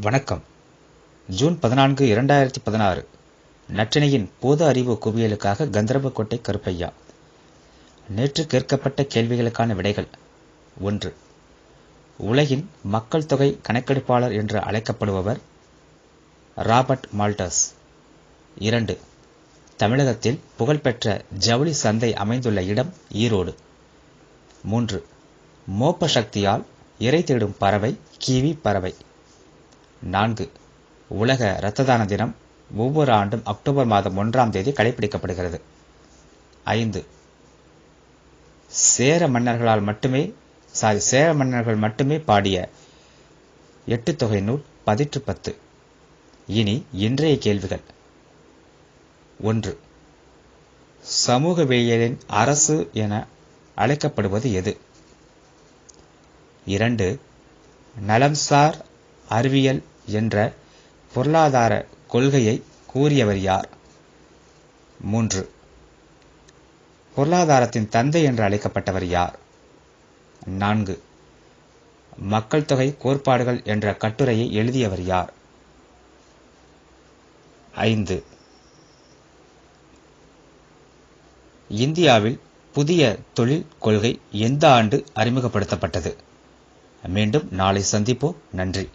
வணக்கம். ஜூன் பதினான்கு இரண்டாயிரத்தி பதினாறு. நற்றினையின் பொது அறிவு குவியலுக்காக கந்தரவக்கோட்டை கருப்பையா. நேற்று கேட்கப்பட்ட கேள்விகளுக்கான விடைகள். ஒன்று. உலகின் மக்கள் தொகை கணக்கெடுப்பாளர் என்று அழைக்கப்படுபவர் ராபர்ட் மால்டஸ். இரண்டு. தமிழகத்தில் புகழ்பெற்ற ஜவுளி சந்தை அமைந்துள்ள இடம் ஈரோடு. மூன்று. மோப்ப சக்தியால் இறை தேடும் பறவை கிவி பறவை. நான்கு. உலக இரத்த தான தினம் ஒவ்வொரு ஆண்டும் அக்டோபர் மாதம் ஒன்றாம் தேதி கடைபிடிக்கப்படுகிறது ஐந்து. சேர மன்னர்களால் மட்டுமே சாரி சேர மன்னர்கள் மட்டுமே பாடிய எட்டு தொகை நூல் பதிற்று பத்து. இனி இன்றைய கேள்விகள். ஒன்று. சமூகவியலின் அரசு என அழைக்கப்படுவது எது? இரண்டு. நலம்சார் அறிவியல் என்ற பொருளாதார கொள்கையை கூறியவர் யார்? மூன்று. பொருளாதாரத்தின் தந்தை என்று அழைக்கப்பட்டவர் யார்? நான்கு. மக்கள் தொகை கோட்பாடுகள் என்ற கட்டுரையை எழுதியவர் யார்? ஐந்து. இந்தியாவில் புதிய தொழில் கொள்கை எந்த ஆண்டு அறிமுகப்படுத்தப்பட்டது? மீண்டும் நாளை சந்திப்போம். நன்றி.